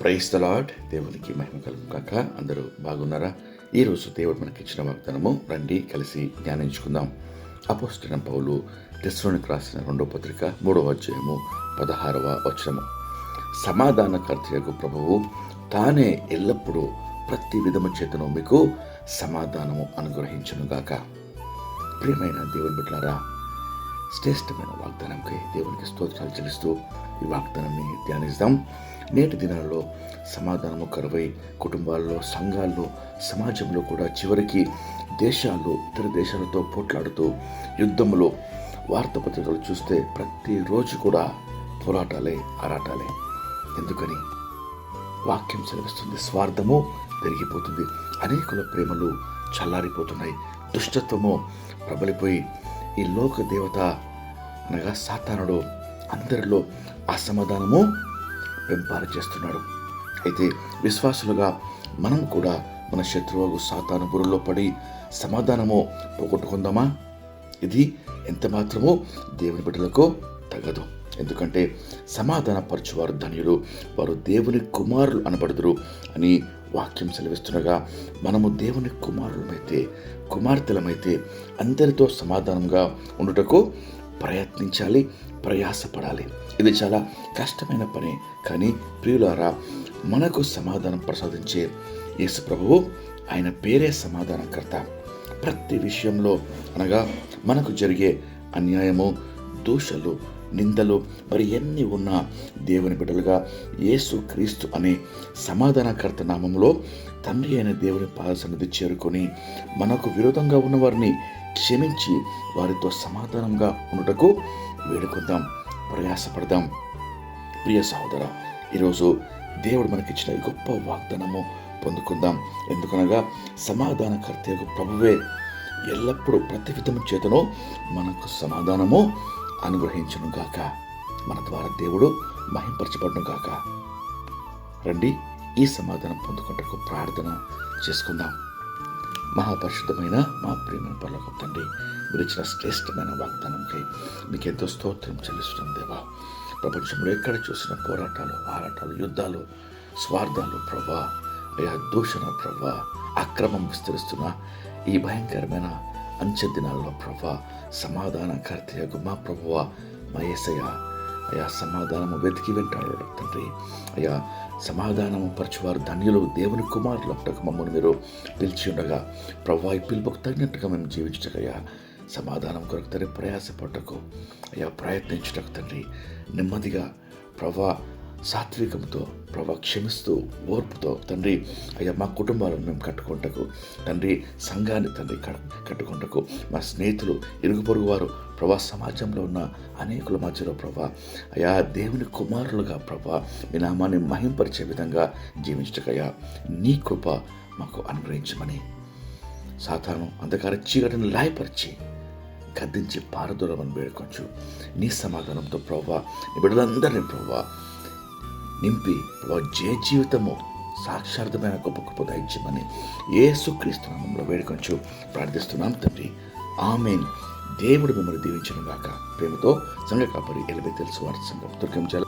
Price the lord దేవునికి మహిమ కలుగు కాక అందరూ బాగున్నారా? ఈరోజు దేవుడు మనకి ఇచ్చిన వాగ్దానము రండి కలిసి ధ్యానించుకుందాం. అపోస్టిన పౌలు టెస్లోనికి రాసిన రెండో పత్రిక మూడవ అధ్యాయము పదహారవ వచనము. సమాధానకర్తయకు ప్రభువు తానే ఎల్లప్పుడూ ప్రతి విధము చేతను మీకు సమాధానము అనుగ్రహించునుగాక ప్రియమైన దేవుని బిడ్డారా శ్రేష్టమైన వాగ్దానంకి దేవునికి స్తోత్రాలు చెల్లిస్తూ ఈ వాగ్దానాన్ని ధ్యానిస్తాం నేటి దినాల్లో సమాధానము కరువై కుటుంబాల్లో సంఘాల్లో సమాజంలో కూడా చివరికి దేశాల్లో ఇతర దేశాలతో పోట్లాడుతూ యుద్ధంలో వార్తాపత్రికలు చూస్తే ప్రతిరోజు కూడా పోరాటాలే ఆరాటాలే. ఎందుకని? వాక్యం సెలవిస్తుంది స్వార్థము పెరిగిపోతుంది అనేకుల ప్రేమలు చల్లారిపోతున్నాయి దుష్టత్వము ప్రబలిపోయి ఈ లోక దేవత అనగా సాతానుడు అందరిలో అసమాధానము పెంపారు చేస్తున్నాడు. అయితే విశ్వాసులుగా మనం కూడా మన శత్రువు సాతాను బుర్రలో పడి సమాధానము పోగొట్టుకుందామా? ఇది ఎంత మాత్రమో దేవుని బిడ్డలకు తగదు. ఎందుకంటే సమాధానపరచువారు ధన్యులు వారు దేవుని కుమారులు అనబడుదురు అని వాక్యం సెలవిస్తుండగా మనము దేవుని కుమారులమైతే కుమార్తెలమైతే అందరితో సమాధానంగా ఉండుటకు ప్రయత్నించాలి ప్రయాసపడాలి. ఇది చాలా కష్టమైన పని. కానీ ప్రియులారా మనకు సమాధానం ప్రసాదించే యేసు ప్రభువు ఆయన పేరే సమాధానకర్త. ప్రతి విషయంలో అనగా మనకు జరిగే అన్యాయము దూషలు నిందలు మరి ఎన్ని ఉన్నా దేవుని బిడ్డలుగా యేసు క్రీస్తు అనే సమాధానకర్త నామంలో తండ్రి అయిన దేవుని పాదసన్నిధి చేరుకొని మనకు విరోధంగా ఉన్నవారిని క్షమించి వారితో సమాధానంగా ఉండటకు వేడుకుందాం ప్రయాసపడదాం. ప్రియ సహోదర ఈరోజు దేవుడు మనకిచ్చిన ఈ గొప్ప వాగ్దానము పొందుకుందాం. ఎందుకనగా సమాధానకర్త యొక్క ప్రభువే ఎల్లప్పుడూ ప్రతి విధము చేతను మనకు సమాధానము అనుగ్రహించను గాక. మన ద్వారా దేవుడు మహింపరచబడును గాక. రండి ఈ సమాధానం పొందుకుంటకు ప్రార్థన చేసుకుందాం. మహాపరిశుద్ధమైన మా ప్రేమ పర్లకు తండ్రి మీరు ఇచ్చిన శ్రేష్టమైన వాగ్దానంకై మీకు ఎంతో స్తోత్రం చెల్లిస్తున్నాం దేవా. ప్రపంచంలో ఎక్కడ చూసిన పోరాటాలు ఆరాటాలు యుద్ధాలు స్వార్థాలు ప్రభా అయా దూషణ ప్రభా అక్రమం విస్తరిస్తున్న ఈ భయంకరమైన అంచె దినాల్లో ప్రభా సమాధానకర్తయగు మా ప్రభువ మా ఏసయ్య అయా సమాధానము వెతికి వెంటాడు తండ్రి. అయా సమాధానము పరచువారు ధన్యులు దేవుని కుమారులు అంటకు మమ్మల్ని మీరు పిలిచి ఉండగా ప్రభా ఈ పిలుపుకు తగినట్టుగా మేము జీవించగయ్యా సమాధానం కొరకు తండ్రి ప్రయాసపడ్డకు అయ్యా ప్రయత్నించటకు తండ్రి నెమ్మదిగా ప్రభా సాత్వికంతో ప్రభా క్షమిస్తూ ఓర్పుతో తండ్రి అయ్యా మా కుటుంబాలను మేము కట్టుకుంటకు తండ్రి సంఘాన్ని తండ్రి కట్టుకుంటకు మా స్నేహితులు ఇరుగు పొరుగు వారు ప్రభా సమాజంలో ఉన్న అనేకుల మధ్యలో ప్రభా అయా దేవుని కుమారులుగా ప్రభా మీ నామాన్ని మహింపరిచే విధంగా జీవించటకయ్యా నీ కృప మాకు అనుగ్రహించమని సాధారణం అంధకార చీకటిని లాయపరిచి కదించి పారదూరమని వేడుకోవచ్చు నీ సమాధానంతో ప్రభా నీ బిడ్డలందరినీ ప్రభా నింపి ప్రభా జే జీవితము సాక్షార్థమైన గొప్ప గొప్ప దయచేయమని ఏసుక్రీస్తు నామంలో వేడుకొంచు. ప్రార్థిస్తున్నాం తండ్రి. ఆమెన్. దేవుడు మిమ్మల్ని దీవించడం గాక. ప్రేమతో సంఘ కాపరి ఎలబై తెలుసు వారి సంఘం దుర్గించాలి